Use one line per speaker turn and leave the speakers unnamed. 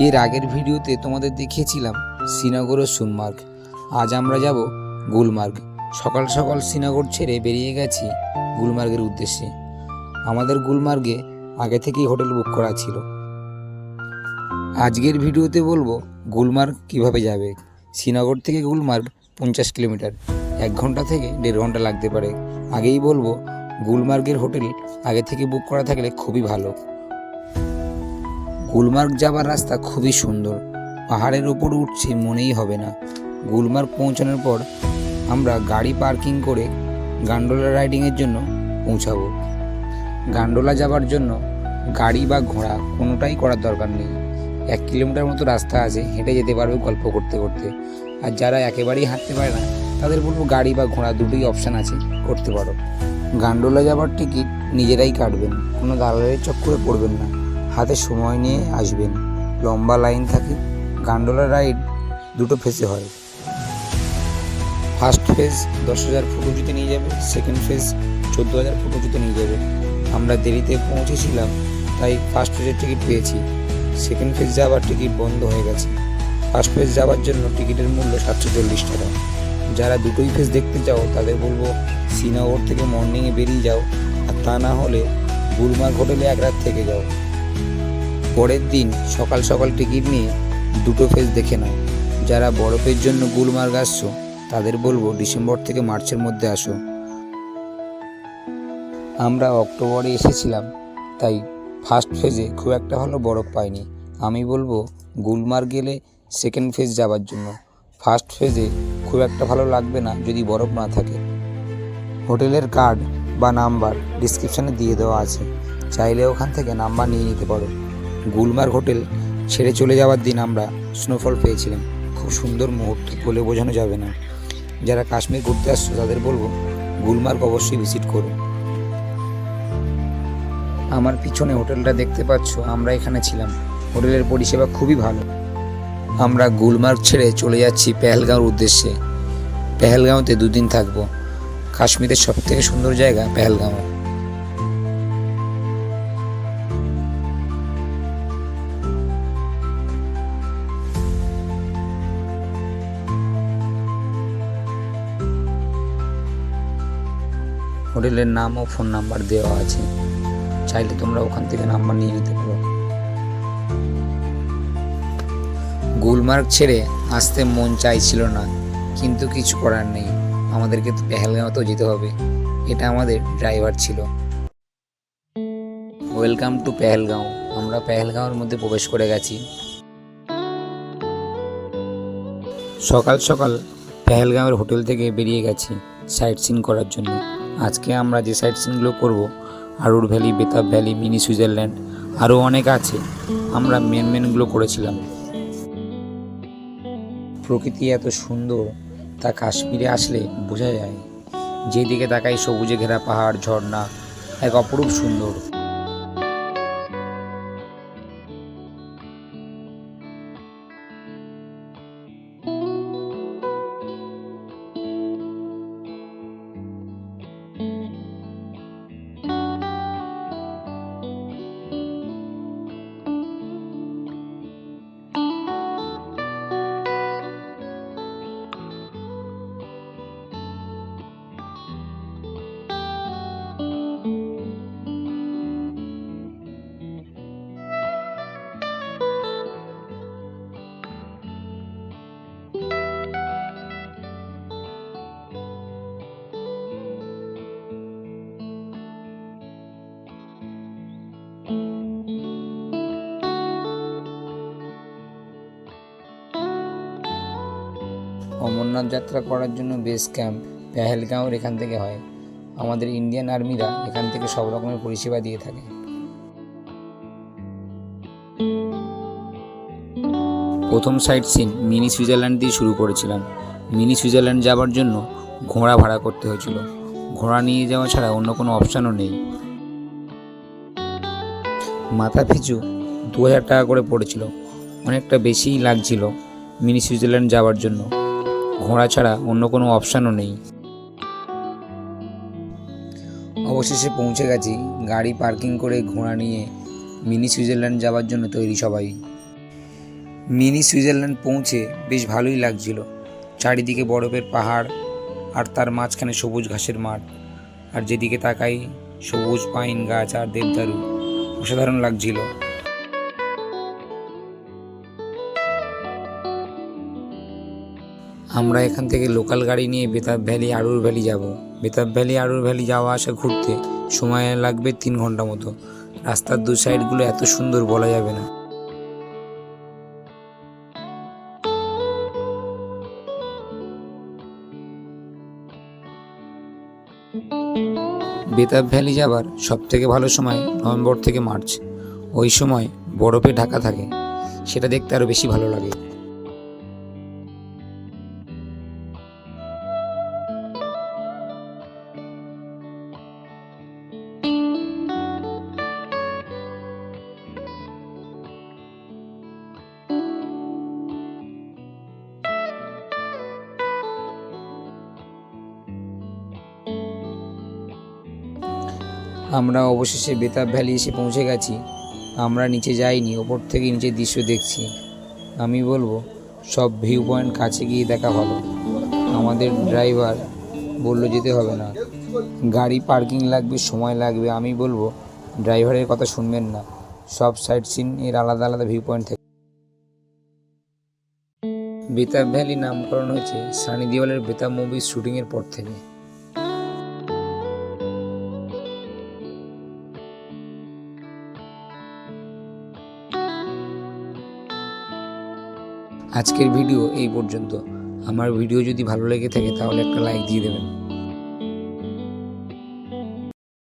এর আগের ভিডিওতে তোমাদের দেখিয়েছিলাম শ্রীনগর ও সোনমার্গ। আজ আমরা যাব গুলমার্গ। সকাল সকাল শ্রীনগর ছেড়ে বেরিয়ে গেছি গুলমার্গের উদ্দেশ্যে। আমাদের গুলমার্গে আগে থেকেই হোটেল বুক করা ছিল। আজকের ভিডিওতে বলব গুলমার্গ কীভাবে যাবে। শ্রীনগর থেকে গুলমার্গ পঞ্চাশ কিলোমিটার। এক ঘণ্টা থেকে দেড় ঘণ্টা লাগতে পারে। আগেই বলব, গুলমার্গের হোটেল আগে থেকে বুক করা থাকলে খুবই ভালো। গুলমার্গ যাবার রাস্তা খুবই সুন্দর। পাহাড়ের ওপর উঠছি মনেই হবে না। গুলমার্গ পৌঁছানোর পর আমরা গাড়ি পার্কিং করে গান্ডোলা রাইডিংয়ের জন্য পৌঁছাবো। গান্ডোলা যাবার জন্য গাড়ি বা ঘোড়া কোনোটাই করার দরকার নেই। এক কিলোমিটার মতো রাস্তা আছে, হেঁটে যেতে পারবে গল্প করতে করতে। আর যারা একেবারেই হাঁটতে পারে না, তাদের বলব গাড়ি বা ঘোড়া দুটোই অপশান আছে, করতে পারো। গান্ডোলা যাবার টিকিট নিজেরাই কাটবেন, কোনো দালালের চক্করে পড়বেন না। হাতে সময় নিয়ে আসবেন। লম্বা লাইন থাকে, গান্ডোলা রাইড দুটো ফেসে হয়। ফার্স্ট ফেজ দশ হাজার ফুট উঁচুতে নিয়ে যাবে সেকেন্ড ফেজ চোদ্দ হাজার ফুট উঁচুতে নিয়ে যাবে। আমরা দেরিতে পৌঁছেছিলাম, তাই ফার্স্ট ফেজের টিকিট পেয়েছি। সেকেন্ড ফেজ যাওয়ার টিকিট বন্ধ হয়ে গেছে। ফার্স্ট ফেজ যাওয়ার জন্য টিকিটের মূল্য সাতশো চল্লিশ টাকা। যারা দুটোই ফেজ দেখতে চাও, তাদের বলব, শ্রীনগর থেকে মর্নিংয়ে বেরিয়ে যাও। আর তা না হলে গুলমার্গ হোটেলে এক রাত থেকে যাও। পরের দিন সকাল সকাল টিকিট নিয়ে দুটো ফেজ দেখে নাও। যারা বরফের জন্য গুলমার্গ আসছো, তাদের বলব ডিসেম্বর থেকে মার্চের মধ্যে আসো। আমরা অক্টোবরে এসেছিলাম, তাই ফার্স্ট ফেজে খুব একটা ভালো বরফ পাইনি। আমি বলব গুলমার্গ গেলে সেকেন্ড ফেজ যাবার জন্য। ফার্স্ট ফেজে খুব একটা ভালো লাগবে না যদি বরফ না থাকে। হোটেলের কার্ড বা নাম্বার ডিসক্রিপশানে দিয়ে দেওয়া আছে। চাইলে ওখান থেকে নাম্বার নিয়ে নিতে পারো। গুলমার্গ হোটেল ছেড়ে চলে যাওয়ার দিন আমরা স্নোফল পেয়েছিলাম। খুব সুন্দর মুহূর্ত, বলে বোঝানো যাবে না। যারা কাশ্মীর ঘুরতে আসছো, তাদের বলব, গুলমার্গ অবশ্যই ভিজিট করো। আমার পিছনে হোটেলটা দেখতে পাচ্ছ, আমরা এখানে ছিলাম। হোটেলের পরিষেবা খুবই ভালো। আমরা গুলমার্গ ছেড়ে চলে যাচ্ছি পেহেলগাঁওর উদ্দেশ্যে। পেহেলগাঁওতে দুদিন থাকব। কাশ্মীরের সব থেকে সুন্দর জায়গা পেহেলগাঁও। হোটেলের নাম ও ফোন নাম্বার দেওয়া আছে। চাইলে তোমরা ওখান থেকে নাম্বার নিয়ে নিতে পারো। গুলমার্গ ছেড়ে আসতে মন চাইছিল না, কিন্তু কিছু করার নেই। আমাদেরকে তো পেহেলগাঁওতেও যেতে হবে। এটা আমাদের ড্রাইভার ছিল। Welcome to Pahalgam. আমরা পেহেলগাঁওয়ের মধ্যে প্রবেশ করে গেছি। সকাল সকাল পেহেলগাঁওয়ের হোটেল থেকে বেরিয়ে গেছি সাইট সিন করার জন্য। আজকে আমরা যে সাইট সিনগুলো করব আরুর valley Betaab valley mini Switzerland আরও অনেক আছে, আমরা মেন মেনগুলো করেছিলাম। প্রকৃতি এত সুন্দর, তা কাশ্মীরে আসলে বোঝা যায়। যেদিকে তাকাই সবুজে ঘেরা পাহাড়, ঝর্ণা, এক অপরূপ সুন্দর। অমরনাথ যাত্রা করার জন্য বেস ক্যাম্প পেহেলগাঁওর এখান থেকে হয়। আমাদের ইন্ডিয়ান আর্মিরা এখান থেকে সব রকমের পরিষেবা দিয়ে থাকে। প্রথম সাইট সিন মিনি সুইজারল্যান্ড দিয়ে শুরু করেছিলাম। মিনি সুইজারল্যান্ড যাওয়ার জন্য ঘোড়া ভাড়া করতে হয়েছিল। ঘোড়া নিয়ে যাওয়া ছাড়া অন্য কোনো অপশানও নেই। মাথা পিছু দু হাজার টাকা করে পড়েছিল। অনেকটা বেশিই লাগছিল মিনি সুইজারল্যান্ড যাওয়ার জন্য। ঘোড়া ছাড়া অন্য কোনো অপশানও নেই। অবশেষে পৌঁছে গেছি, গাড়ি পার্কিং করে ঘোড়া নিয়ে মিনি সুইজারল্যান্ড যাওয়ার জন্য তৈরি সবাই। মিনি সুইজারল্যান্ড পৌঁছে বেশ ভালোই লাগছিল। চারিদিকে বরফের পাহাড় আর তার মাঝখানে সবুজ ঘাসের মাঠ। আর যেদিকে তাকাই, সবুজ পাইন গাছ আর দেবদারু। অসাধারণ লাগছিল। আমরা এখান থেকে লোকাল গাড়ি নিয়ে বেতাব ভ্যালি আড়ুর ভ্যালি যাব। বেতাব ভ্যালি আড়ুর ভ্যালি যাওয়া আসা ঘুরতে সময় লাগবে তিন ঘণ্টা মতো। রাস্তার দু সাইডগুলো এত সুন্দর বলা যাবে না। বেতাব ভ্যালি যাবার সব থেকে ভালো সময় নভেম্বর থেকে মার্চ। ওই সময় বরফে ঢাকা থাকে। সেটা দেখতে আরও বেশি ভালো লাগে। আমরা অবশেষে বেতাব ভ্যালি এসে পৌঁছে গেছি। আমরা নিচে যাইনি, ওপর থেকে নিচের দৃশ্য দেখছি। আমি বলব, সব ভিউ পয়েন্ট কাছে গিয়ে দেখা ভালো। আমাদের ড্রাইভার বলল, যেতে হবে না। গাড়ি পার্কিং লাগবে, সময় লাগবে। আমি বলব ড্রাইভারের কথা শুনবেন না। সব সাইড সিন এর আলাদা আলাদা ভিউ পয়েন্ট থেকে। বেতাব ভ্যালি নামকরণ হয়েছে সানি দেওয়ালের বেতাব মুভির শুটিংয়ের পর থেকে। আজকের ভিডিও এই পর্যন্ত। আমার ভিডিও যদি ভালো লেগে থাকে তাহলে একটা লাইক দিয়ে দেবেন।